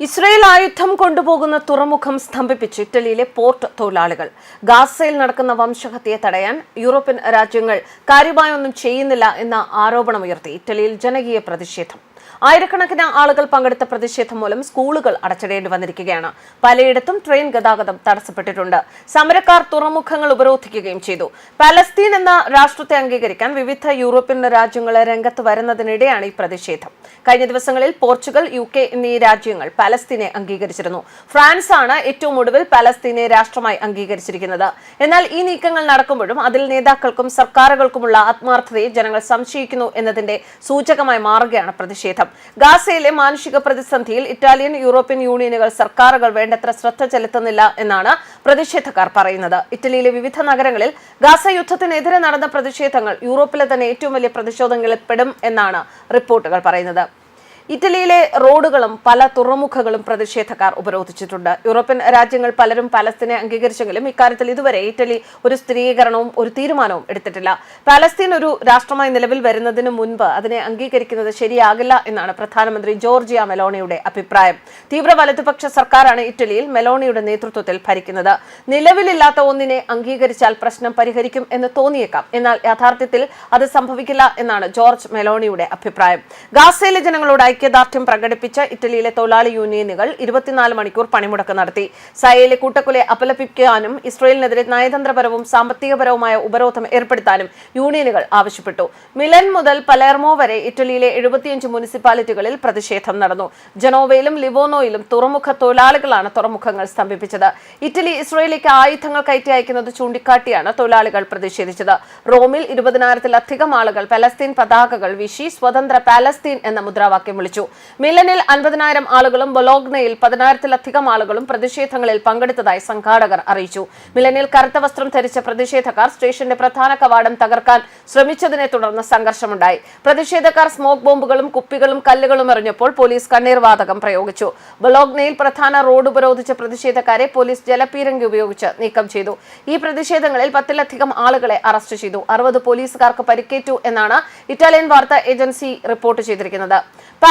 Israel ആയുധം കൊണ്ടുപോകുന്ന തുറമുഖം സ്തംഭിപ്പിച്ച് ഇറ്റലിയിലെ പോർട്ട് തൊഴിലാളികൾ. ഗാസയിൽ നടക്കുന്ന വംശഹത്യയെ തടയാൻ യൂറോപ്യൻ രാജ്യങ്ങൾ കാര്യമായൊന്നും ചെയ്യുന്നില്ല എന്ന ആരോപണമുയർത്തി ഇറ്റലിയിൽ ജനകീയ പ്രതിഷേധം. ആയിരക്കണക്കിന് ആളുകൾ പങ്കെടുത്ത പ്രതിഷേധം മൂലം സ്കൂളുകൾ അടച്ചിടേണ്ടി വന്നിരിക്കുകയാണ്. പലയിടത്തും ട്രെയിൻ ഗതാഗതം തടസ്സപ്പെട്ടിട്ടുണ്ട്. സമരക്കാർ തുറമുഖങ്ങൾ ഉപരോധിക്കുകയും ചെയ്തു. പലസ്തീൻ എന്ന രാഷ്ട്രത്തെ അംഗീകരിക്കാൻ വിവിധ യൂറോപ്യൻ രാജ്യങ്ങൾ രംഗത്ത് വരുന്നതിനിടെയാണ് ഈ പ്രതിഷേധം. കഴിഞ്ഞ ദിവസങ്ങളിൽ പോർച്ചുഗൽ യു കെ എന്നീ രാജ്യങ്ങൾ പലസ്തീനെ അംഗീകരിച്ചിരുന്നു. ഫ്രാൻസ് ആണ് ഏറ്റവും ഒടുവിൽ പലസ്തീനെ രാഷ്ട്രമായി അംഗീകരിച്ചിരിക്കുന്നത്. എന്നാൽ ഈ നീക്കങ്ങൾ നടക്കുമ്പോഴും അതിൽ നേതാക്കൾക്കും സർക്കാരുകൾക്കുമുള്ള ആത്മാർത്ഥതയെ ജനങ്ങൾ സംശയിക്കുന്നു എന്നതിന്റെ സൂചകമായി മാറുകയാണ് പ്രതിഷേധം. ഗാസയിലെ മാനുഷിക പ്രതിസന്ധിയിൽ ഇറ്റാലിയൻ യൂറോപ്യൻ യൂണിയനുകൾ സർക്കാരുകൾ വേണ്ടത്ര ശ്രദ്ധ ചെലുത്തുന്നില്ല എന്നാണ് പ്രതിഷേധക്കാർ പറയുന്നത്. ഇറ്റലിയിലെ വിവിധ നഗരങ്ങളിൽ ഗാസ യുദ്ധത്തിനെതിരെ നടന്ന പ്രതിഷേധങ്ങൾ യൂറോപ്പിലെ തന്നെ ഏറ്റവും വലിയ പ്രതിഷേധങ്ങളിൽ പെടും എന്നാണ് റിപ്പോർട്ടുകൾ പറയുന്നത്. ഇറ്റലിയിലെ റോഡുകളും പല തുറമുഖങ്ങളും പ്രതിഷേധക്കാർ ഉപരോധിച്ചിട്ടുണ്ട്. യൂറോപ്യൻ രാജ്യങ്ങൾ പലരും പലസ്തീനെ അംഗീകരിച്ചെങ്കിലും ഇക്കാര്യത്തിൽ ഇതുവരെ ഇറ്റലി ഒരു സ്ഥിരീകരണവും ഒരു തീരുമാനവും എടുത്തിട്ടില്ല. പാലസ്തീൻ ഒരു രാഷ്ട്രമായി നിലവിൽ വരുന്നതിന് മുൻപ് അതിനെ അംഗീകരിക്കുന്നത് ശരിയാകില്ല എന്നാണ് പ്രധാനമന്ത്രി ജോർജിയ മെലോണിയുടെ അഭിപ്രായം. തീവ്ര വലതുപക്ഷ സർക്കാരാണ് ഇറ്റലിയിൽ മെലോണിയുടെ നേതൃത്വത്തിൽ ഭരിക്കുന്നത്. നിലവിലില്ലാത്ത ഒന്നിനെ അംഗീകരിച്ചാൽ പ്രശ്നം പരിഹരിക്കും എന്ന് തോന്നിയേക്കാം. എന്നാൽ യാഥാർത്ഥ്യത്തിൽ അത് സംഭവിക്കില്ല എന്നാണ് ജോർജ് മെലോണിയുടെ അഭിപ്രായം. ഗാസയിലെ ജനങ്ങളോട് ഐക്യദാർഢ്യം പ്രകടിപ്പിച്ച ഇറ്റലിയിലെ തൊഴിലാളി യൂണിയനുകൾ ഇരുപത്തിനാല് മണിക്കൂർ പണിമുടക്ക് നടത്തി. സയയിലെ കൂട്ടക്കൊലെ അപലപിക്കാനും ഇസ്രയേലിനെതിരെ നയതന്ത്രപരവും സാമ്പത്തികപരവുമായ ഉപരോധം ഏർപ്പെടുത്താനും യൂണിയനുകൾ ആവശ്യപ്പെട്ടു. മിലൻ മുതൽ പലേർമോ വരെ ഇറ്റലിയിലെ എഴുപത്തിയഞ്ച് മുനിസിപ്പാലിറ്റികളിൽ പ്രതിഷേധം നടന്നു. ജനോവയിലും ലിവോനോയിലും തുറമുഖ തൊഴിലാളികളാണ് തുറമുഖങ്ങൾ സ്തംഭിപ്പിച്ചത്. ഇറ്റലി ഇസ്രയേലിലേക്ക് ആയുധങ്ങൾ കയറ്റി അയക്കുന്നത് ചൂണ്ടിക്കാട്ടിയാണ് തൊഴിലാളികൾ പ്രതിഷേധിച്ചത്. റോമിൽ ഇരുപതിനായിരത്തിലധികം ആളുകൾ പലസ്തീൻ പതാകകൾ വീശി സ്വതന്ത്ര പാലസ്തീൻ എന്ന മുദ്രാവാക്യം വിളിച്ചു. മിലനിൽ അൻപതിനായിരം ആളുകളും ബൊലോഗ്നയിൽ പതിനായിരത്തിലധികം ആളുകളും പ്രതിഷേധങ്ങളിൽ പങ്കെടുത്തതായി സംഘാടകർ അറിയിച്ചു. മിലനിൽ കറുത്ത വസ്ത്രം ധരിച്ച പ്രതിഷേധക്കാർ സ്റ്റേഷന്റെ പ്രധാന കവാടം തകർക്കാൻ ശ്രമിച്ചതിനെ തുടർന്ന് സംഘർഷമുണ്ടായി. പ്രതിഷേധക്കാർ സ്മോക്ക് ബോംബുകളും കുപ്പികളും കല്ലുകളും എറിഞ്ഞപ്പോൾ പോലീസ് കണ്ണീർ വാതകം പ്രയോഗിച്ചു. ബൊലോഗ്നയിൽ പ്രധാന റോഡ് ഉപരോധിച്ച പ്രതിഷേധക്കാരെ പോലീസ് ജലപീരങ്കി ഉപയോഗിച്ച് നീക്കം ചെയ്തു. ഈ പ്രതിഷേധങ്ങളിൽ പത്തിലധികം ആളുകളെ അറസ്റ്റ് ചെയ്തു. അറുപത് പോലീസുകാർക്ക് പരിക്കേറ്റു എന്നാണ് ഇറ്റാലിയൻ വാർത്താ ഏജൻസി റിപ്പോർട്ട് ചെയ്തിരിക്കുന്നത്.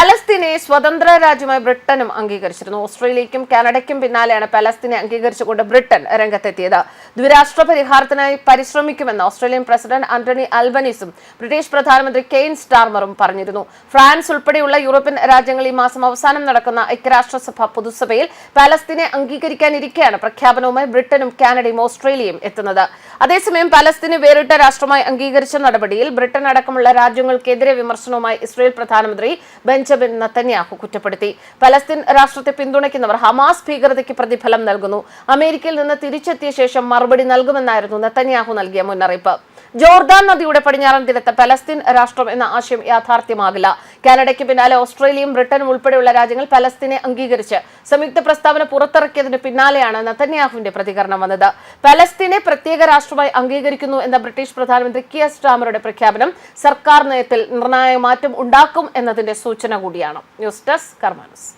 പലസ്തീനെ സ്വതന്ത്ര രാജ്യമായി ബ്രിട്ടനും അംഗീകരിച്ചിരുന്നു. ഓസ്ട്രേലിയയ്ക്കും കാനഡയ്ക്കും പിന്നാലെയാണ് പലസ്തീനെ അംഗീകരിച്ചുകൊണ്ട് ബ്രിട്ടൻ രംഗത്തെത്തിയത്. ദ്വിരാഷ്ട്ര പരിഹാരത്തിനായി പരിശ്രമിക്കുമെന്ന് ഓസ്ട്രേലിയൻ പ്രസിഡന്റ് ആന്റണി അൽബനീസും ബ്രിട്ടീഷ് പ്രധാനമന്ത്രി കെയ്ൻ സ്റ്റാർമറും പറഞ്ഞിരുന്നു. ഫ്രാൻസ് ഉൾപ്പെടെയുള്ള യൂറോപ്യൻ രാജ്യങ്ങൾ ഈ മാസം അവസാനം നടക്കുന്ന ഐക്യരാഷ്ട്രസഭ പൊതുസഭയിൽ പലസ്തീനെ അംഗീകരിക്കാനിരിക്കെയാണ് പ്രഖ്യാപനവുമായി ബ്രിട്ടനും കാനഡയും ഓസ്ട്രേലിയയും എത്തുന്നത്. അതേസമയം പലസ്തീനെ വേറിട്ട രാഷ്ട്രമായി അംഗീകരിച്ച നടപടിയിൽ ബ്രിട്ടൻ അടക്കമുള്ള രാജ്യങ്ങൾക്കെതിരെ വിമർശനവുമായി ഇസ്രയേൽ പ്രധാനമന്ത്രി ബെഞ്ചമിൻ നത്തന്യാഹു കുറ്റപ്പെടുത്തി. പലസ്തീൻ രാഷ്ട്രത്തെ പിന്തുണയ്ക്കുന്നവർ ഹമാസ് ഭീകരതയ്ക്ക് പ്രതിഫലം നൽകുന്നു. അമേരിക്കയിൽ നിന്ന് തിരിച്ചെത്തിയ ശേഷം മറുപടി നൽകുമെന്നായിരുന്നു നത്തന്യാഹു നൽകിയ മുന്നറിയിപ്പ്. ജോർദാൻ നദിയുടെ പടിഞ്ഞാറൻ തീരത്ത് പലസ്തീൻ രാഷ്ട്രം എന്ന ആശയം യാഥാർത്ഥ്യമാകില്ല. കാനഡയ്ക്ക് പിന്നാലെ ഓസ്ട്രേലിയയും ബ്രിട്ടനും ഉൾപ്പെടെയുള്ള രാജ്യങ്ങൾ പലസ്തീനെ അംഗീകരിച്ച് സംയുക്ത പ്രസ്താവന പുറത്തിറക്കിയതിന് പിന്നാലെയാണ് നത്തന്യാഹുവിന്റെ പ്രതികരണം വന്നത്. പലസ്തീനെ പ്രത്യേക രാഷ്ട്രമായി അംഗീകരിക്കുന്നു എന്ന ബ്രിട്ടീഷ് പ്രധാനമന്ത്രി കിയ സ്റ്റാമറുടെ പ്രഖ്യാപനം സർക്കാർ നയത്തിൽ നിർണായക മാറ്റം ഉണ്ടാക്കും എന്നതിന്റെ സൂചന കൂടിയാണ്. News desk കർമാനസ്.